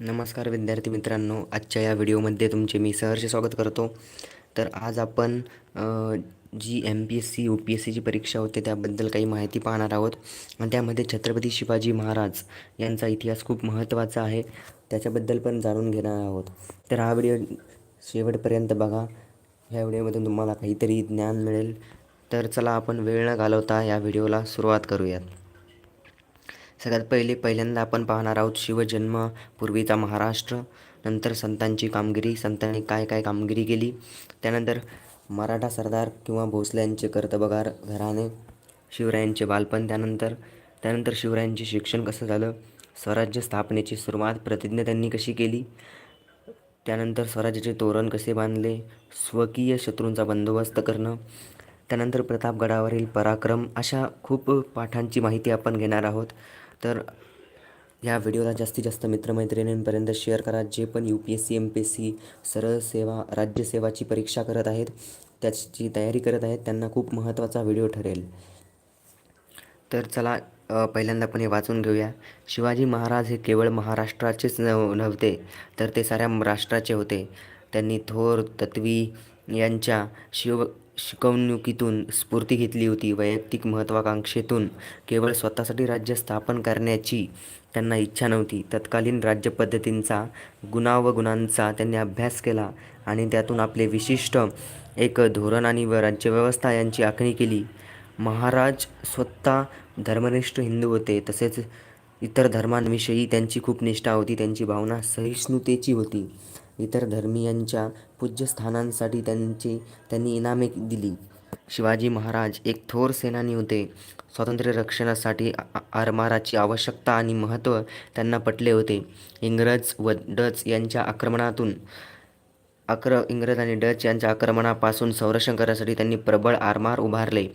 नमस्कार विद्यार्थी मित्रांनो आजच्या या व्हिडिओमध्ये तुमचे मी सहर्ष स्वागत करतो. तर आज आपण जी M P S C U P S सीची परीक्षा होते त्याबद्दल काही माहिती पाहणार आहोत. आणि त्यामध्ये छत्रपती शिवाजी महाराज यांचा इतिहास खूप महत्त्वाचा आहे त्याच्याबद्दल पण जाणून घेणार आहोत. तर हा व्हिडिओ शेवटपर्यंत बघा. ह्या व्हिडिओमधून तुम्हाला काहीतरी ज्ञान मिळेल. तर चला आपण वेळ न घालवता या व्हिडिओला सुरुवात करूयात. सगळ्यात पहिले पहिल्यांदा आपण पाहणार आहोत शिवजन्म पूर्वीचा महाराष्ट्र नंतर संतांची कामगिरी संतांनी काय काय कामगिरी केली. त्यानंतर मराठा सरदार किंवा भोसल्यांचे कर्तबगार घराणे शिवरायांचे बालपण त्यानंतर त्यानंतर शिवरायांचे शिक्षण कसं झालं स्वराज्य स्थापनेची सुरुवात प्रतिज्ञा त्यांनी कशी केली त्यानंतर स्वराज्याचे तोरण कसे बांधले स्वकीय शत्रूंचा बंदोबस्त करणं त्यानंतर प्रतापगडावरील पराक्रम अशा खूप पाठांची माहिती आपण घेणार आहोत. तर या व्हिडिओला जास्तीत जास्त मित्रमैत्रिणींपर्यंत शेअर करा जे पण U P S C M P S C सरळ सेवा राज्यसेवाची परीक्षा करत आहेत त्याची तयारी करत आहेत त्यांना खूप महत्त्वाचा व्हिडिओ ठरेल. तर चला पहिल्यांदा आपण हे वाचून घेऊया. शिवाजी महाराज हे केवळ महाराष्ट्राचेच नव्हते तर ते साऱ्या राष्ट्राचे होते. त्यांनी थोर तत्वी यांच्या शिव शिकवणुकीतून स्फूर्ती घेतली होती. वैयक्तिक महत्त्वाकांक्षेतून केवळ स्वतःसाठी राज्य स्थापन करण्याची त्यांना इच्छा नव्हती. तत्कालीन राज्यपद्धतींचा गुणा व गुणांचा त्यांनी अभ्यास केला आणि त्यातून आपले विशिष्ट एक धोरण आणि व राज्यव्यवस्था यांची आखणी केली. महाराज स्वतः धर्मनिष्ठ हिंदू होते. तसेच इतर धर्मांविषयी त्यांची खूप निष्ठा होती. त्यांची भावना सहिष्णुतेची होती. इतर धर्मीयांच्या पूज्यस्थानांसाठी त्यांची त्यांनी इनामे दिली. शिवाजी महाराज एक थोर सेनानी होते. स्वातंत्र्य रक्षणासाठी आरमाराची आवश्यकता आणि महत्त्व त्यांना पटले होते. इंग्रज व डच यांच्या आक्रमणातून आक्र इंग्रज आणि डच यांच्या आक्रमणापासून संरक्षण करण्यासाठी त्यांनी प्रबळ आरमार उभारले.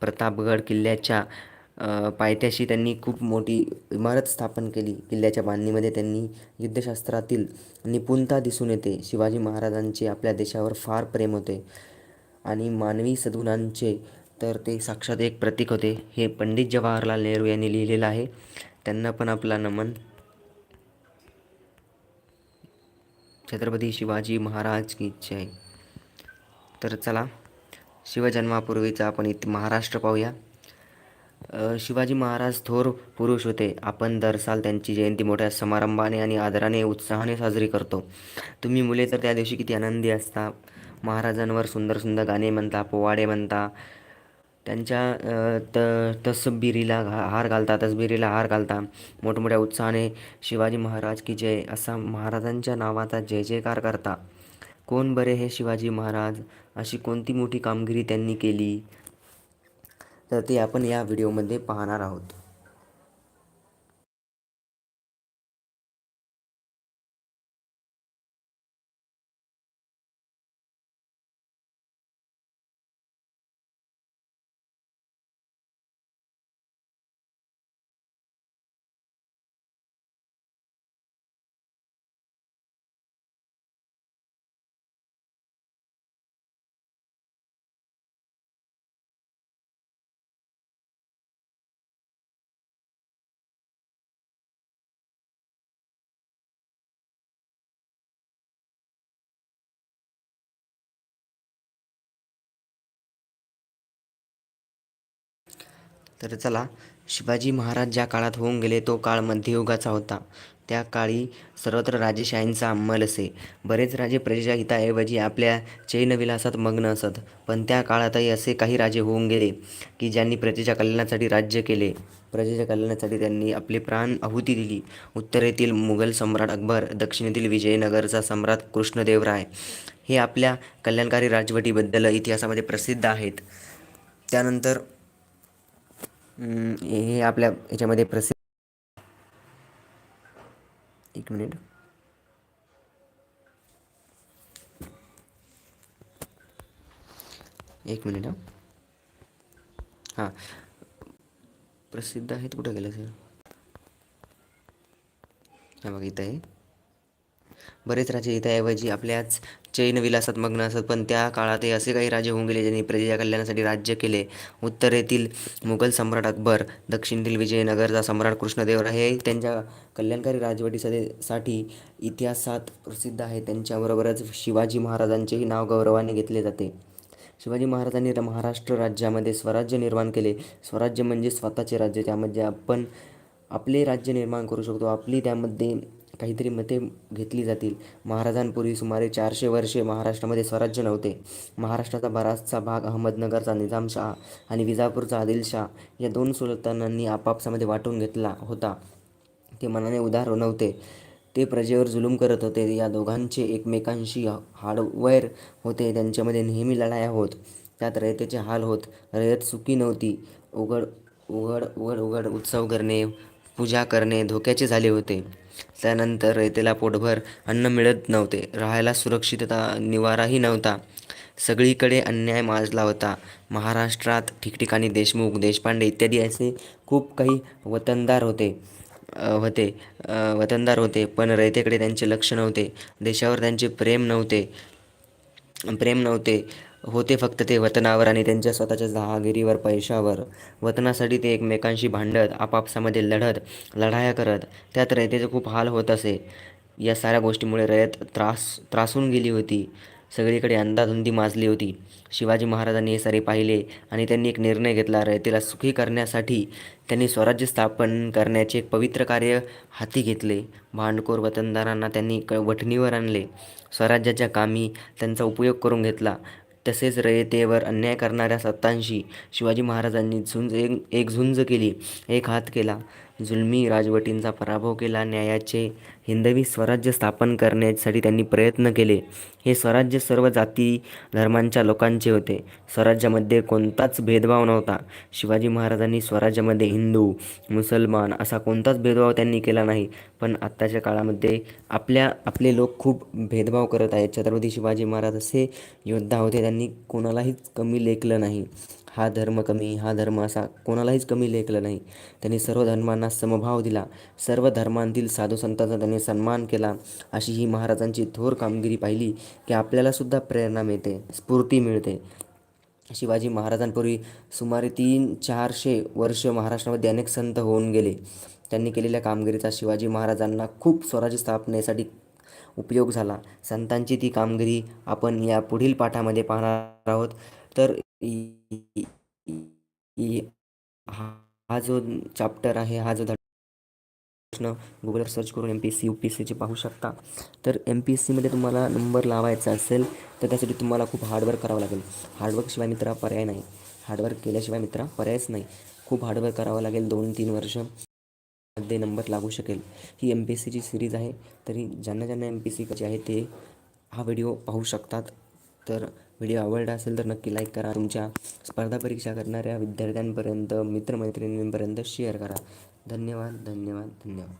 प्रतापगड किल्ल्याच्या पायथ्याशी त्यांनी खूप मोठी इमारत स्थापन केली. किल्ल्याच्या बांधणीमध्ये त्यांनी युद्धशास्त्रातील निपुणता दिसून येते. शिवाजी महाराजांचे आपल्या देशावर फार प्रेम होते आणि मानवी सद्गुणांचे तर ते साक्षात एक प्रतीक होते. हे पंडित जवाहरलाल नेहरू यांनी लिहिलेलं आहे. त्यांना पण आपला नमन. छत्रपती शिवाजी महाराज की जय. तर चला शिवजन्मापूर्वीचा आपण इथे महाराष्ट्र पाहूया. शिवाजी महाराज थोर पुरुष होते. आपण दर साल त्यांची जयंती मोठ्या समारंभाने आणि आदराने उत्साहाने साजरी करतो. तुम्ही मुले तर त्या दिवशी किती आनंदी असता. महाराजांवर सुंदर सुंदर गाणे म्हणता पोवाडे म्हणता. त्यांच्या त तसबिरीला घा हार घालता तसबिरीला हार घालता. मोठमोठ्या उत्साहाने शिवाजी महाराज की जय असा महाराजांच्या नावाचा जय जयकार करता. कोण बरे हे शिवाजी महाराज? अशी कोणती मोठी कामगिरी त्यांनी केली? तर ते आपण या व्हिडिओमध्ये पाहणार आहोत. तर चला शिवाजी महाराज ज्या काळात होऊन गेले तो काळ मध्ययुगाचा होता. त्या काळी सर्वत्र राजेशाहींचा अंमल असे. बरेच राजे प्रजेच्या हिताऐवजी आपल्या चैनविलासात मग्न असत. पण त्या काळातही असे काही राजे होऊन गेले की ज्यांनी प्रजेच्या कल्याणासाठी राज्य केले. प्रजेच्या कल्याणासाठी त्यांनी आपले प्राण आहुती दिली. उत्तरेतील मुघल सम्राट अकबर दक्षिणेतील विजयनगरचा सम्राट कृष्णदेवराय हे आपल्या कल्याणकारी राजवटीबद्दल इतिहासामध्ये प्रसिद्ध आहेत. त्यानंतर हे आपल्या याच्यामध्ये प्रसिद्ध एक मिनिट. एक मिनिट हां. प्रसिद्ध आहेत कुठं गेलं सर? हां बघा इथं आहे. बरेच राजे इथं ऐवजी आपल्याच चैनविलासात मग्न असत पण त्या काळातही असे काही राजे होऊन गेले ज्यांनी प्रजेच्या कल्याणासाठी राज्य केले. उत्तरेतील मुघल सम्राट अकबर दक्षिणेतील विजयनगरचा सम्राट कृष्णदेवराय हे त्यांच्या कल्याणकारी राजवटीसाठी इतिहासात प्रसिद्ध आहे त्यांच्याबरोबरच शिवाजी महाराजांचेही नाव गौरवाने घेतले जाते. शिवाजी महाराजांनी महाराष्ट्र राज्यामध्ये स्वराज्य निर्माण केले. स्वराज्य म्हणजे स्वतःचे राज्य. त्यामध्ये आपण आपले राज्य निर्माण करू शकतो. आपली त्यामध्ये काहीतरी मते घेतली जातील. महाराजांपूर्वी सुमारे चारशे वर्षे महाराष्ट्रामध्ये स्वराज्य नव्हते. महाराष्ट्राचा बराचसा भाग अहमदनगरचा निजामशाह आणि विजापूरचा आदिलशाह या दोन सुलतानांनी आपापसामध्ये वाटून घेतला होता. ते मनाने उदार नव्हते. ते प्रजेवर जुलूम करत होते. या दोघांचे एकमेकांशी हाडवैर होते. त्यांच्यामध्ये नेहमी लढाया होत. त्यात रयतेचे हाल होत. रयत सुखी नव्हती. उघड उघड उघड उघड उत्सव करणे पूजा करणे धोक्याचे झाले होते. त्यानंतर रयतेला पोटभर अन्न मिळत नव्हते. राहायला सुरक्षितता निवाराही नव्हता. सगळीकडे अन्याय माजला होता. महाराष्ट्रात ठिकठिकाणी देशमुख देशपांडे इत्यादी असे खूप काही वतनदार होते होते वतनदार होते. पण रयतेकडे त्यांचे लक्ष नव्हते. देशावर त्यांचे प्रेम नव्हते. प्रेम नव्हते. होते फक्त ते वतनावर आणि त्यांच्या स्वतःच्या जहागिरीवर पैशावर. वतनासाठी ते एकमेकांशी भांडत आपापसामध्ये लढत लढाया करत. त्यात रयतेचे खूप हाल होत असे. या साऱ्या गोष्टीमुळे रयत त्रास त्रासून गेली होती. सगळीकडे अंदाधुंदी माजली होती. शिवाजी महाराजांनी हे सारे पाहिले आणि त्यांनी एक निर्णय घेतला रयतेला सुखी करण्यासाठी त्यांनी स्वराज्य स्थापन करण्याचे एक पवित्र कार्य हाती घेतले. भांडखोर वतनदारांना त्यांनी क वठणीवर आणले. स्वराज्याच्या कामी त्यांचा उपयोग करून घेतला. तसेच रयतेवर अन्याय करणाऱ्या सत्तांशी शिवाजी महाराजांनी झुंज एक एक झुंज केली एक हात केला. जुलमी राजवटींचा पराभव केला. न्यायाचे हिंदवी स्वराज्य स्थापन करण्यासाठी त्यांनी प्रयत्न केले. हे स्वराज्य सर्व जाती धर्मांच्या लोकांचे होते. स्वराज्यामध्ये कोणताच भेदभाव नव्हता. शिवाजी महाराजांनी स्वराज्यामध्ये हिंदू मुसलमान असा कोणताच भेदभाव त्यांनी केला नाही. पण आत्ताच्या काळामध्ये आपल्या आपले लोक खूप भेदभाव करत आहेत. छत्रपती शिवाजी महाराज असे योद्धा होते. त्यांनी कोणालाहीच कमी लेखलं नाही. हा धर्म कमी हा धर्म असा कोणालाहीच कमी लेखलं नाही. त्यांनी सर्व धर्मांना समभाव दिला. सर्व धर्मांतील साधू संतांचा त्यांनी सन्मान केला. अशी ही महाराजांची थोर कामगिरी पाहिली की आपल्यालासुद्धा प्रेरणा मिळते स्फूर्ती मिळते. शिवाजी महाराजांपूर्वी सुमारे तीन चारशे वर्ष महाराष्ट्रामध्ये अनेक संत होऊन गेले. त्यांनी केलेल्या कामगिरीचा शिवाजी महाराजांना खूप स्वराज्य स्थापनेसाठी उपयोग झाला. संतांची ती कामगिरी आपण या पुढील पाठामध्ये पाहणार आहोत. तर हा जो चॅप्टर आहे हा जो प्रश्न गुगलवर सर्च करून M P S C U P S सीचे पाहू शकता. तर एम पी एस सीमध्ये तुम्हाला नंबर लावायचा असेल तर त्यासाठी तुम्हाला खूप हार्डवर्क करावं लागेल. हार्डवर्कशिवाय मित्रा पर्याय नाही. हार्डवर्क केल्याशिवाय मित्रा पर्यायच नाही. खूप हार्डवर्क करावं लागेल दोन तीन वर्षमध्ये नंबर लागू शकेल. ही एम पी एस सीची सिरीज आहे तरी ज्यांना ज्यांना एम पी एस सी कशी आहे ते हा व्हिडिओ पाहू शकतात. तर व्हिडिओ आवडला असेल तर नक्की लाईक करा. तुमच्या स्पर्धा परीक्षा करणाऱ्या विद्यार्थ्यांपर्यंत मित्रमैत्रिणींपर्यंत शेअर करा. धन्यवाद धन्यवाद धन्यवाद.